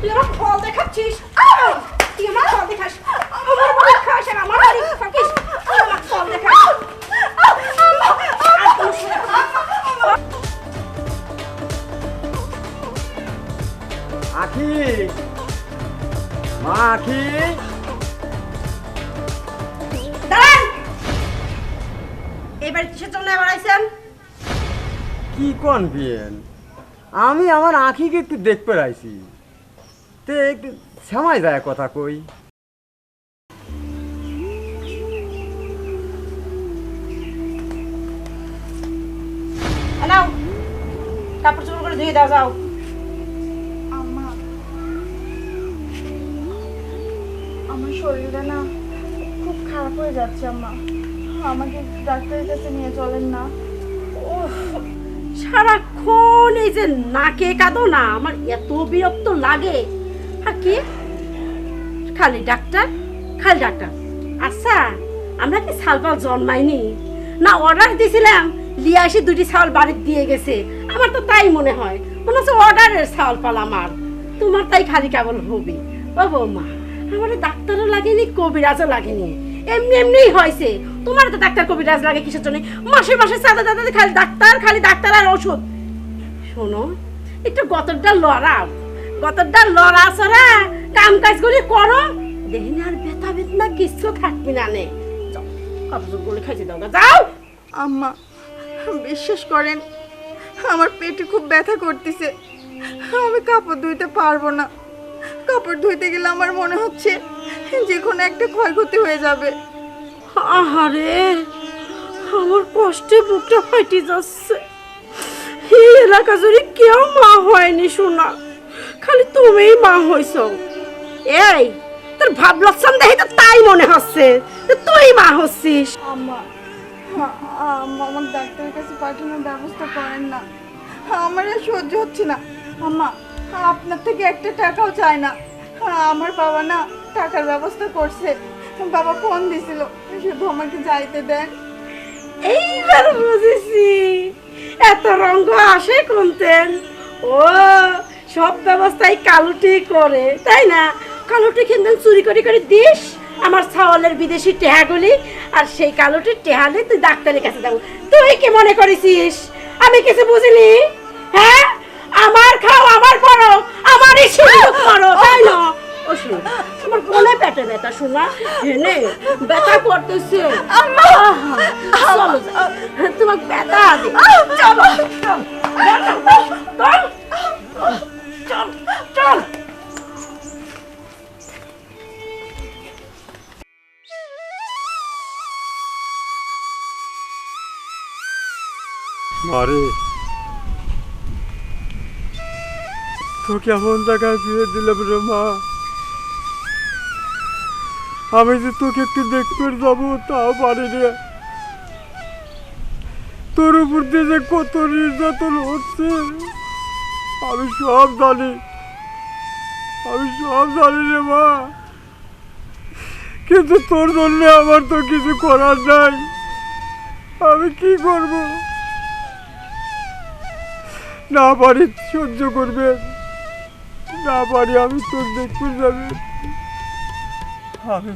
তুই আমার ফল দেখাচ্ছিস! তুই আমার ফল দেখাস? আমার বাড়ি খাস আর আমার বাড়ি থাকিস। তুই আমার ফল দেখাস। আর কোনো সময়- আখি! মা আখি! দাঁড়ান! এবার কিসের জন্য আবার আইছেন? কি কোন বিয়েন আমি আমার আখিকে একটু দেখতে আইছি তে একটু সময় যায় কথা কই। নাও কাপড় চোপড় করে ধুয়ে দাও যাও। আম্মা আমার শরীরটা না খুব খারাপ হয়ে যাচ্ছে আম্মা। আমাকে ডাক্তারের কাছে নিয়ে চলেন না। উফ, সারাক্ষণ এই যে নাকে কাঁদো না আমার এত বিরক্ত লাগে। আর কি খালি ডাক্তার খালি ডাক্তার। আচ্ছা আমরা কি সালপাল জন্মাইনি? না অর্ডার দিয়েছিলাম লিয়ে এসে দুটি ছাল বাড়িতে দিয়ে গেছে। আমার তো তাই মনে হয়, মনে হচ্ছে অর্ডারের ছাল পাল আমার। তোমার তাই খালি কেবল হবি। ও বৌমা, আমার ডাক্তারও লাগেনি, কবিরাজও লাগেনি। এমনি এমনিই হয়েছে। তোমার তো ডাক্তার, কবিরাজ লাগে কিসের জন্য? মাসে মাসে সাদা দাদা খালি ডাক্তার খালি ডাক্তার আর ওষুধ। শোনো, একটু গতরটা লড়াও। গতরটা লড়া সরা কাম কাজগুলি করো দেখি না আর বেতা বেদনা কিচ্ছু থাকবি না নে। কাপড়গুলি খাইতে দাও যাও। আম্মা বিশ্বাস করেন আমার পেটে খুব ব্যথা করতেছে। আমি কাপড় ধুইতে পারব না। কাপড় ধুইতে গেলে আমার মনে হচ্ছে যে কোনো একটা ক্ষয়ক্ষতি হয়ে যাবে। আহারে আমার কষ্টে বুকটা ফাইটে যাচ্ছে। এই এলাকা জুড়ে কেউ মা হয়নি শোনা খালি তুমিই মা হইছ। এই তোর ভাবলাচ্ছান দেখি তো তাই মনে হচ্ছে তুই মা হচ্ছিস। আম্মা আমার ডাক্তারের কাছে পাঠানোর ব্যবস্থা করেন না। আমার আর সহ্য হচ্ছে না। আম্মা আপনার থেকে একটা টাকাও চায় না। আমার বাবা না টাকার ব্যবস্থা করছে। বাবা ফোন দিছিল শুধু আমাকে যাইতে দেন। এইবার বুঝেছি। এত রঙ্গ আসে কোনতেন? ও সব ব্যবস্থাই কালুটি করে তাই না? কালুটি কিন্তু চুরি করে করে দিস আমার ছাওয়ালের বিদেশি টেহাগুলি আর সেই কালোটির টেহালে তুই ডাক্তারের কাছে যাব তুই কি মনে করেছিস? আমি কিছু বুঝিনি। হ্যাঁ? আমার খাও আমার পড়ো আমারই সুযোগ করো তাই না? ও শোন তোমার কোনে পেটে ব্যথা শোনা হেনে ব্যথা করতেছে। তোমার ব্যথা আছে। চলো চল চল চল। মারে। তোকে এমন জায়গায় ফিরে দিলাম রে মা। আমি যে তোকে একটু দেখতে যাব তাও পারি রে। তোর উপর দিয়ে যে কত নির্যাতন হচ্ছে। আমি সব জানি। আমি সব জানি রে মা। কিন্তু তোর জন্য আমার তো কিছু করার নাই। আমি কি করব? না পারি সহ্য করবে। না পারি আমি তোর দেখতে যাবে। আমি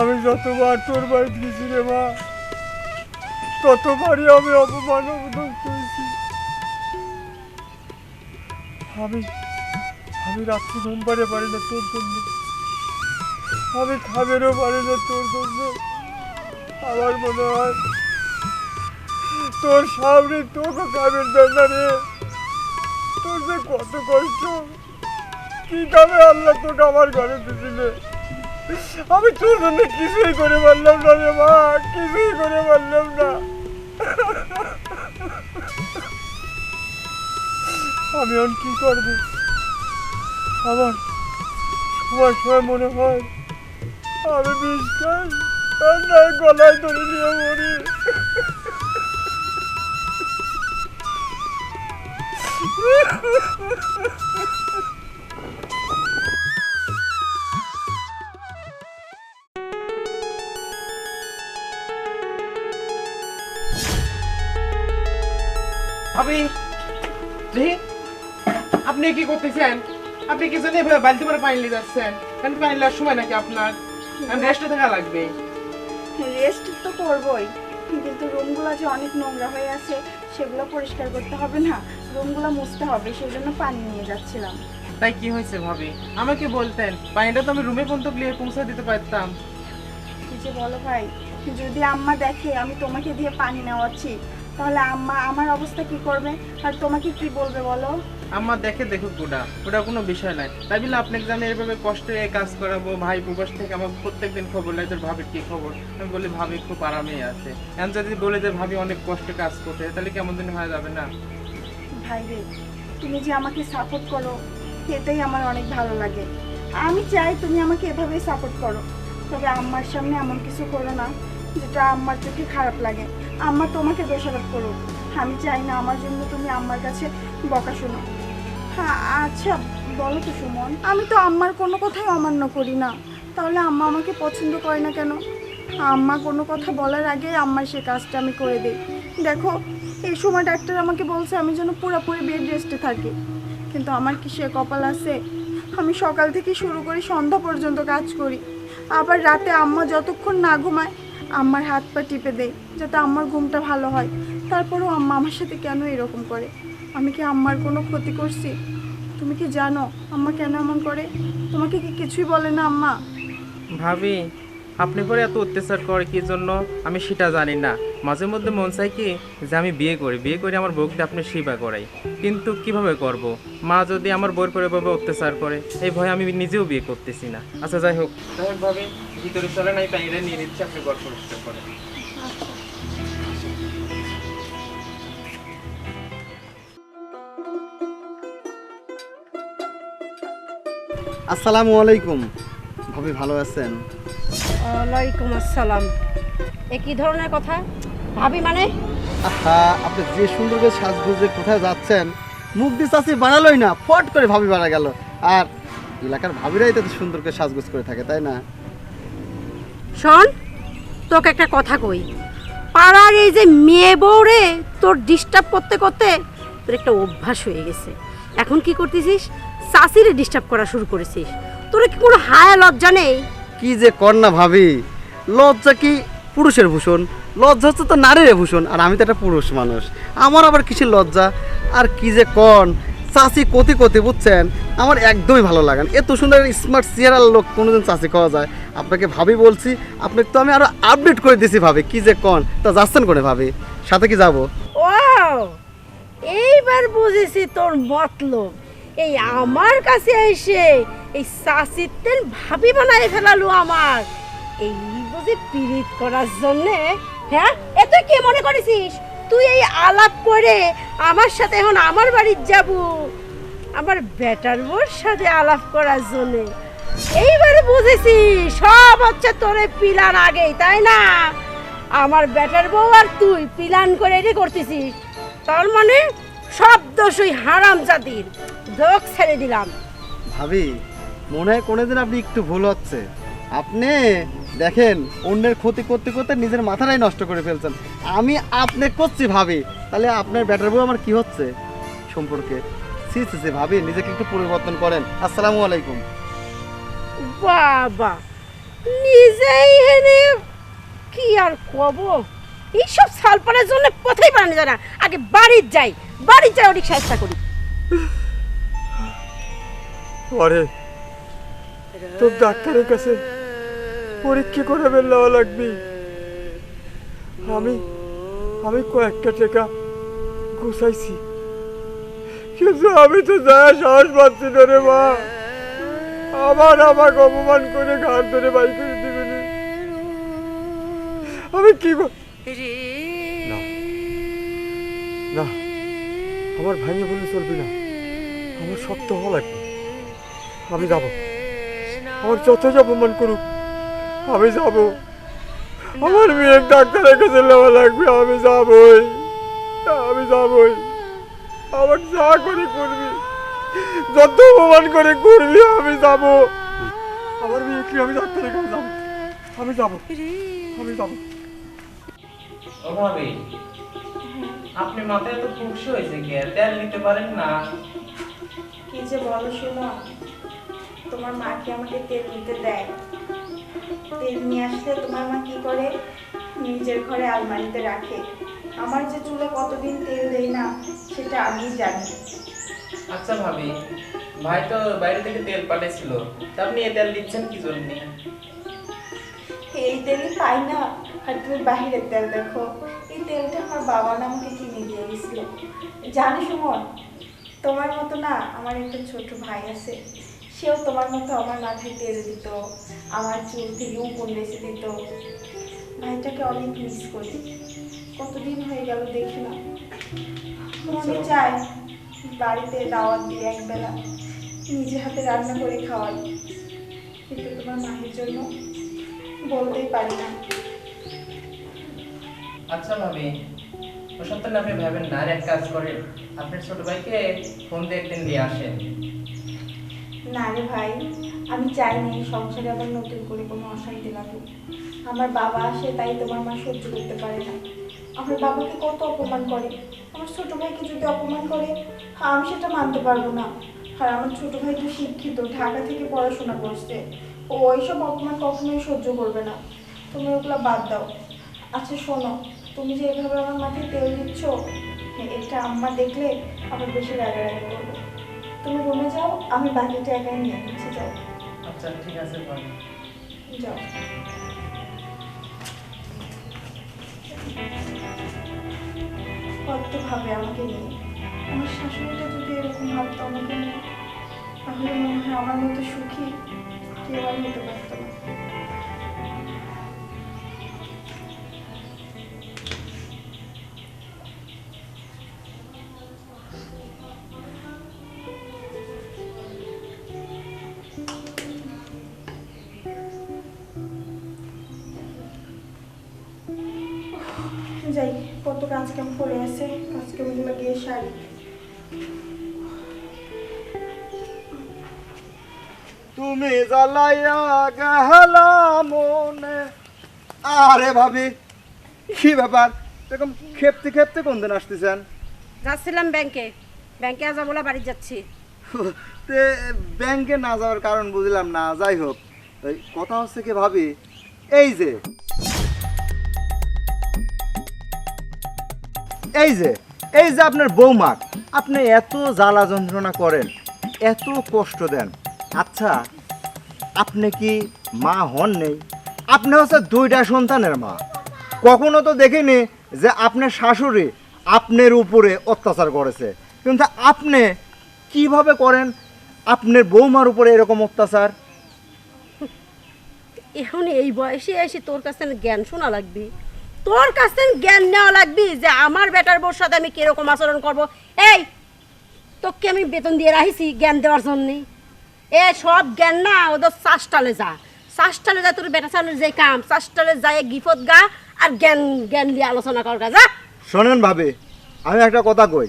আমি যতবার তোর বাড়িতে গেছি রে মা, ততবারই আমি অপমান অবদান করেছি আমি আমি রাত্রি ঘুম পারে পারি না তোর জন্য। আমি খাবেরও পারি না তোর জন্য। আমার মনে হয় তোর সামনে তোকে কামের দাদা রে। তোর যে কত কষ্ট। কি কামে আল্লাহ তোকে আমার ঘরে দিছিলে আমি তোর জন্য কিছুই করে পারলাম না রে মা, কিছুই করে পারলাম না। আমি এখন কি করব? আমার সময় সময় মনে হয় আমি বিষ খাই গলায় ধরে নিয়ে মরি। ভাবি আপনি কি করতেছেন? আপনি কি জানেন এভাবে বালতি করে পানি নিয়ে যাচ্ছেন? কেন পানি নেওয়ার সময় নাকি আপনার? রেস্টে থাকা লাগবে। রেস্ট তো করবই কিন্তু রুমগুলো যে অনেক নোংরা হয়ে আছে সেগুলো পরিষ্কার করতে হবে না। রুমগুলো মুছতে হবে সেই জন্য পানি নিয়ে যাচ্ছিলাম। তাই কি হয়েছে ভাবি? আমাকে বলতেন পানিটা তো আমি রুমে পর্যন্ত গিয়ে পৌঁছে দিতে পারতাম। কি যে বলো ভাই যদি আম্মা দেখে আমি তোমাকে দিয়ে পানি নেওয়াচ্ছি তাহলে আম্মা আমার অবস্থা কি করবে? আর তোমাকে কি বলবে বলো? আম্মা দেখে দেখুক ওটা। ওটা কোনো বিষয় নাই। তাই বলে আপনাকে জানি এভাবে কষ্টে কাজ করাবো, ভাই প্রবাস থেকে আমার প্রত্যেকদিন খবর লাগে তোর ভাবির কি খবর? আমি বলি, ভাবি খুব আরামেই আছে। এখন যদি বলে যে ভাবি অনেক কষ্টে কাজ করতে তাহলে কেমন দিন হয়ে যাবে না? ভাই রে, তুমি যে আমাকে সাপোর্ট করো এটাই আমার অনেক ভালো লাগে। আমি চাই তুমি আমাকে এভাবেই সাপোর্ট করো। তবে আম্মার সামনে এমন কিছু করো না, যেটা আম্মার চোখে খারাপ লাগে। আম্মা তোমাকে দোষারোপ করুক। আমি চাই না আমার জন্য তুমি আম্মার কাছে বকা শোনো হ্যাঁ আচ্ছা বলো তো সুমন। আমি তো আম্মার কোনো কথাই অমান্য করি না। তাহলে আম্মা আমাকে পছন্দ করে না কেন? আম্মা কোনো কথা বলার আগে আম্মার সে কাজটা আমি করে দিই। দেখো, এই সময় ডাক্তার আমাকে বলছে আমি যেন পুরোপুরি বেড রেস্টে থাকি। কিন্তু আমার কি সে কপাল আছে? আমি সকাল থেকে শুরু করি সন্ধ্যা পর্যন্ত কাজ করি। আবার রাতে আম্মা যতক্ষণ না ঘুমায়, আম্মার হাত পা টিপে দেয় যাতে আম্মার ঘুমটা ভালো হয়। তারপরেও আম্মা আমার সাথে কেন এরকম করে? আমি কি আম্মার কোনো ক্ষতি করছি? তুমি কি জানো আম্মা কেন এমন করে? তোমাকে কি কিছুই বলে না আম্মা? ভাবি আপনি করে এত অত্যাচার করে কি জন্য? আমি সেটা জানি না। মাঝে মধ্যে মন চাই কি যে আমি বিয়ে করি। বিয়ে করে আমার বউকে আপনি সেবা করাই। কিন্তু কীভাবে করব? মা যদি আমার বউর পরে ভাবে অত্যাচার করে এই ভয়ে আমি নিজেও বিয়ে করতেছি না। আচ্ছা যাই হোক। যাই হোক ভাবি ভিতরে চলে নাই পানিটা নিয়ে নিচ্ছে আপনি গড় পরিষ্কার আসসালামু আলাইকুম। ভাবি ভালো আছেন? ওয়ালাইকুম আসসালাম। এ কি ধরনের কথা? ভাবি মানে? আহা আপনি যে সুন্দর করে সাজগুজে কোথায় যাচ্ছেন মুখ দিয়ে চাষি বানালোই না ফট করে ভাবি বাড়া গেল। আর এলাকার ভাবিরাই তো সুন্দর করে সাজগুজ করে থাকে তাই না? শোন তোকে একটা কথা কই। পাড়ার এই যে মেয়ে বউ রে তোর ডিস্টার্ব করতে করতে তোর একটা অভ্যাস হয়ে গেছে। এখন কি করতেছিস? শাশিরে ডিস্টার্ব করা শুরু করেছিস। তোর কি কোনো হায়া লজ্জা নেই? কি যে কর না ভাবি। লজ্জা কি পুরুষের ভূষণ? লজ্জা হচ্ছে তো নারীর ভূষণ আর আমি তো একটা পুরুষ মানুষ। আমার আবার কিসের লজ্জা? আর কি যে কন? চাষি কতি কতি বুঝছেন? আমার একদমই ভালো লাগে না। এত সুন্দর স্মার্ট চেয়ারার লোক কোনোদিন চাষি খাওয়া যায়। আপনাকে ভাবি বলছি আপনাকে তো আমি আরও আপডেট করে দিছি ভাবি। কি যে কন? তা যাচ্ছেন কোনে ভাবি? সাথে কি যাব? ও এইবার বুঝেছি তোর মতলব। এই আমার কাছে এসে এই শাসিতের ভাবি বানায় ফেলালো আমার। এই বুঝি পীড়িত করার জন্যে হ্যাঁ? এ তুই কি মনে করেছিস তুই এই আলাপ করে আমার সাথে এখন আমার বাড়ির যাব। আমার বেটার বোর সাথে আলাপ করার জন্যে। এইবারে বুঝেছি, সব হচ্ছে তোরে পিলান আগেই, তাই না? আমার বেটার বউ আর তুই পিলান করে এটি করতেছিস। তার মানে সব দোষ ওই হারাম জাতির দোক ছেড়ে দিলাম। ভাবি মনে হয় কোনোদিন আপনি একটু ভুল হচ্ছে। আপনি দেখেন অন্যের ক্ষতি করতে করতে নিজের মাথাটাই নষ্ট করে ফেলছেন। আমি আপনি করছি ভাবি। তাহলে আপনার ব্যাটার বউ আমার কি হচ্ছে সম্পর্কে? সি সি সি ভাবি নিজেকে একটু পরিবর্তন করেন। আসসালামু আলাইকুম। বাবা নিজেই হেনে কি আর কব এইসব সালপানের জন্য পথেই বানানো যায় না? আগে বাড়ির যাই বাড়ির যাই অনেক চেষ্টা করি। পরে তোর ডাক্তারের কাছে পরীক্ষা করে বের লাগবি। আমি আমি কয়েকটা টাকা গুছাইছি। কিন্তু আমি তো যা সাহস পাচ্ছি না রে মা। আবার আমাকে অপমান করে ঘাট ধরে বাই করে দিবে। আমি কি না, আমার ভাঙে বলে চলবি না। আমার শক্ত হওয়া লাগবে। আমি যাব। আমার যতই অপমান করুক। আমি যাব। আমার মেয়ের ডাক্তারের কাছে নেওয়া লাগবে। আমি যাবই। আমি যাবই। আমার যা করে করবি। যত অপমান করে করবি আমি যাব। আমার মেয়েকে আমি ডাক্তারের কাছে যাব? আমি যাব। আমি যাব। ও ভাবি আপনি মাথায় তো ফুকসে হয়েছে কি? তেল নিতে পারেন না। কি কি যে বলো শোনো। তোমার মা কি আমাকে তেল নিতে দেয়। তেল নিয়ে আসলে তোমার মা কি করে? নিজের ঘরে আলমারিতে রাখে। আমার যে চুলে কতদিন তেল দেয় না সেটা আমি জানি। আচ্ছা ভাবি ভাই তো বাইরে থেকে তেল পাঠিয়েছিল তা আপনি এ তেল দিচ্ছেন কি জন্য? এই তেলই পাই না। আর তুমি বাহিরের তেল দেখো। এই তেলটা আমার বাবা না আমাকে কিনে দিয়ে গেছিল। জানি সুমন তোমার মতো না আমার একটা ছোট ভাই আছে। সেও তোমার মতো আমার মাথায় তেল দিত আমার চুল থেকে উপর বেছে দিত। ভাইটাকে অনেক মিস করি। কতদিন হয়ে গেল দেখি না। মনে চায় বাড়িতে দাওয়াত দিয়ে একবেলা নিজে হাতে রান্না করে খাওয়াই। কিন্তু তোমার মায়ের জন্য বলতেই পারি না। আচ্ছা ভাবি ওসব তো না আপনি ভাবেন না। আর এক কাজ করেন। আপনার ছোট ভাইকে ফোন দিয়ে একদিন দিয়ে আসেন। না রে ভাই, আমি চাইনি সংসারে আবার নতুন করে কোনো অশান্তি লাগুক। আমার বাবা আসে, তাই তোমার মা সহ্য করতে পারে না। আমার বাবাকে কত অপমান করে, আমার ছোট ভাইকে যদি অপমান করে, আমি সেটা মানতে পারব না। আর আমার ছোট ভাই তো শিক্ষিত, ঢাকা থেকে পড়াশোনা করছে। ও ওইসব অপমান কখনোই সহ্য করবে না। তুমি ওগুলো বাদ দাও। আচ্ছা শোনো, তুমি যে এভাবে আমার মাথায় তেল দিচ্ছ, এটা আম্মা দেখলে আবার বেশি রাগারাগি করবে। তুমি রুমে যাও আমি বাকিটা একাই নিয়ে নিচ্ছি যাও আচ্ছা ঠিক আছে ভাবি যাও। কত ভাবে আমাকে নিয়ে? আমার শাশুড়িটা যদি এরকম ভাবতো আমাকে নিয়ে তাহলে মনে হয় আমার মতো সুখী কেউ আর হতে পারতো না। জ্বালাইয়া গেলা মনে। আরে ভাবি কি ব্যাপার? এরকম খেপতে খেপতে কোন দিন আসতেছেন? যাচ্ছিলাম ব্যাংকে। ব্যাংকে আজ বলে বাড়ি যাচ্ছি। তে ব্যাংকে না যাওয়ার কারণ বুঝলাম না যাই হোক। এই কথা হচ্ছে কি ভাবি এই যে। এই যে এই যে আপনার বৌমাক আপনি এত জ্বালা যন্ত্রণা করেন এত কষ্ট দেন। আচ্ছা আপনি কি মা হন নেই? আপনি হচ্ছে দুইটা সন্তানের মা। কখনো তো দেখিনি যে আপনার শাশুড়ি আপনার উপরে অত্যাচার করেছে। কিন্তু আপনি কীভাবে করেন? আপনার বৌমার উপরে এরকম অত্যাচার? এখন এই বয়সে এসে তোর কাছে জ্ঞান শোনা লাগবি। তোর কাছে জ্ঞান নেওয়া লাগবি যে আমার বেটার বোর সাথে আমি কীরকম আচরণ করব। এই, তোকে আমি বেতন দিয়ে রাখিছি জ্ঞান দেওয়ার জন্যে। এ সব জ্ঞান না, ওদের চাষটালে যা। চাষটালে যা তোর বেটা চালের যে কাম, চাষটালে যায় গিফত গা, আর জ্ঞান জ্ঞান দিয়ে আলোচনা কর গা, যা। শোনেন ভাবে, আমি একটা কথা কই।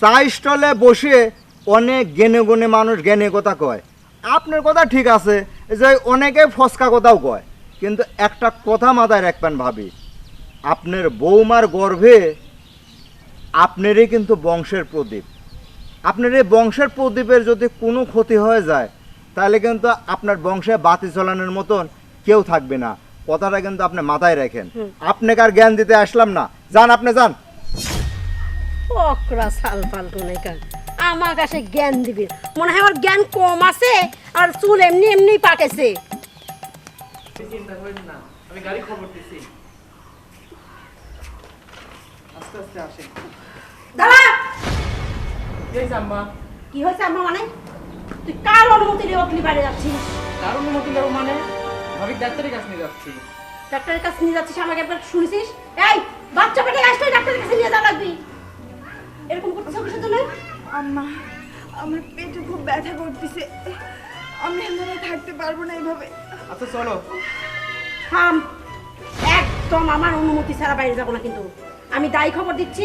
চা স্টলে বসে অনেক গেনে গুনে মানুষ জ্ঞানে কথা কয়। আপনার কথা ঠিক আছে যে অনেকে ফসকা কথাও কয়। কিন্তু একটা কথা মাথায় রাখবেন ভাবি, আপনার বৌমার গর্ভে আপনারই কিন্তু বংশের প্রদীপ। আপনার এই বংশের প্রদীপের যদি কোনো ক্ষতি হয়ে যায় তাহলে কিন্তু আপনার বংশে বাতি চলানোর মতন কেউ থাকবে না। কথাটা কিন্তু আপনি মাথায় রাখেন। আপনাকে আর জ্ঞান দিতে আসলাম না। যান আপনি যান। অকরা সাল ফালতু নেই আমার কাছে জ্ঞান দিবি। মনে হয় আমার জ্ঞান কম আছে আর চুল এমনি এমনি পাকেছে। চিন্তা করেন না আমি গাড়ি খবর দিছি। আস্তে আস্তে আসেন। দাঁড়া! হয়েছে আম্মা কি হয়েছে আমার মানে? তুই কার অনুমতি নিয়ে অকলি বাইরে যাচ্ছিস? কার অনুমতি নেব মানে? ভাবি ডাক্তারের কাছে নিয়ে যাচ্ছি। ডাক্তারের কাছে নিয়ে যাচ্ছিস আমাকে একবার শুনেছিস? এই বাচ্চা পেটে আসলে ডাক্তারের কাছে নিয়ে যাওয়া লাগবি। এরকম করতেছ কিসের জন্য? আম্মা আমার পেটে খুব ব্যথা করতেছে। আমি এখানে থাকতে পারব না এইভাবে আচ্ছা চলো। থাম। একদম আমার অনুমতি ছাড়া বাইরে যাব না কিন্তু। আমি দায়ী খবর দিচ্ছি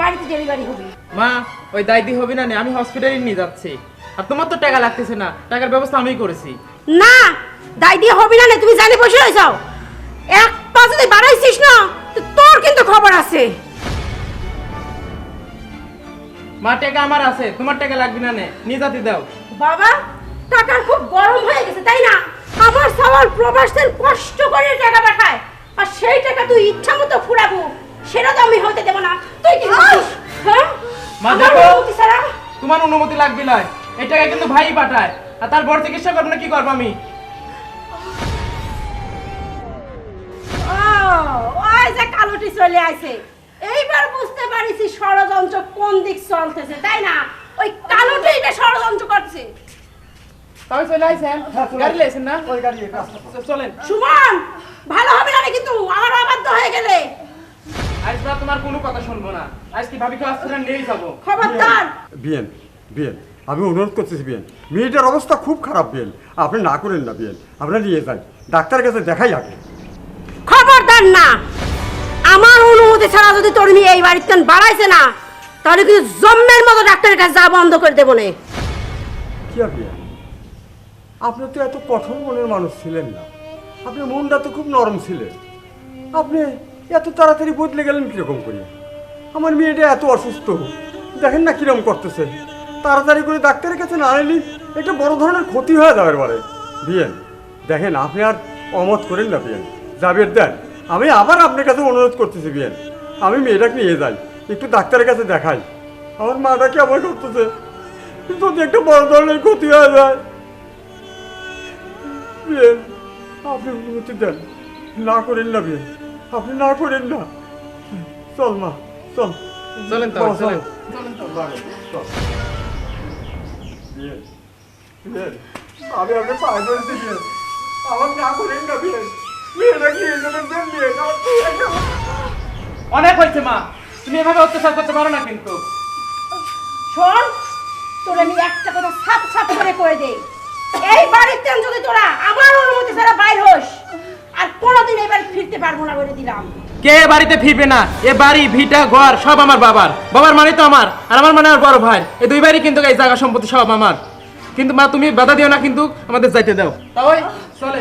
বাড়িতে ডেলিভারি হবে। মা ওই দায়িত্ব হবে না নে, আমি হসপিটালে নিয়ে যাচ্ছি। আর তোমার তো টাকা লাগতেছে না টাকার ব্যবস্থা আমিই করেছি। না দায় দিয়ে হবে না নে, তুমি জানি বসে রয়েছ। এক পা যদি বাড়াইছিস না তো তোর কিন্তু খবর আছে। মা টাকা আমার আছে তোমার টাকা লাগবে না নে নিয়ে যাতে দাও। বাবা টাকার খুব গরম হয়ে গেছে তাই না? আমার সবার প্রবাসের কষ্ট করে টাকা পাঠায় আর সেই টাকা তুই ইচ্ছা মতো ফুরাবো সেটা তো আমি হতে দেবো না। তুই কি বলিস হ্যাঁ? মা, দেখো। তোমার অনুমতি লাগবে নয় এই টাকা কিন্তু ভাই পাঠায়। আর তার বড় চিকিৎসা করব না কি করব আমি? ওই যে কালোটি চলে আসে এইবার বুঝতে পারিছি ষড়যন্ত্র কোন দিক চলতেছে তাই না? ওই কালোটি এটা ষড়যন্ত্র করছে। তবে চলে আসেন গাড়ি না? চলেন। সুমন ভালো হবে না কিন্তু? আমার অবাধ্য হয়ে গেলে। আজ বা তোমার কোনো কথা শুনব না। আজ কি ভাবি নিয়েই যাব? খবরদার! বিয়েন বিয়েন আমি অনুরোধ করতেছি বিয়েন। মেয়েটার অবস্থা খুব খারাপ বিয়েন। আপনি না করেন না বিয়েন। আপনারা নিয়ে যান। ডাক্তারের কাছে দেখাই আগে। খবরদার না! আমার অনুমতি ছাড়া যদি তোর মেয়ে এই বাড়িতে বাড়াইছে না তাহলে কিন্তু জম্মের মতো ডাক্তারের কাছে যাওয়া বন্ধ করে দেবো নে। কি বিয়েন? আপনি তো এত কঠোর মনের মানুষ ছিলেন না। আপনার মনটা তো খুব নরম ছিলেন। আপনি এত তাড়াতাড়ি বদলে গেলেন কীরকম করে আমার মেয়েটা এত অসুস্থ। দেখেন না কীরকম করতেছে। তাড়াতাড়ি করে ডাক্তারের কাছে না আনলি একটা বড় ধরনের ক্ষতি হয়ে যাবে পারে বিয়েন, দেখেন আপনি আর অমত করেন না বিয়েন। যাবের দেন, আমি আবার আপনার কাছে অনুরোধ করতেছি বিয়েন। আমি মেয়েটাকে নিয়ে যাই, একটু ডাক্তারের কাছে দেখাই। আমার মাটা কেমন করতেছে? যদি একটা বড় ধরনের ক্ষতি হয়ে যায়। আপনি অনুমতি দেন। না করেন না বিয়েন। আপনি না করেন না। চল মা চল। চলেন তো চলেন। আমি আপনার পায়ে ধরেছি বিয়েন আমার না করেন কি অনেক হয়েছে মা। তুমি এভাবে অত্যাচার করতে পারো না কিন্তু। শোন তোর আমি একটা কথা সাপ সাপ করে কয়ে দেই। এই বাড়িতে যদি তোরা আমার অনুমতি ছাড়া বাইর হোস আর কোনোদিন এবার ফিরতে পারব না বলে দিলাম। কে এ বাড়িতে ফিরবে না? এ বাড়ি ভিটা ঘর সব আমার বাবার। বাবার মানে তো আমার আর আমার মানে আমার বড় ভাই। এই দুই বাড়ি কিন্তু এই জায়গা সম্পত্তি সব আমার। কিন্তু মা তুমি বাধা দিও না কিন্তু আমাদের যাইতে দাও। তাহলে চলে।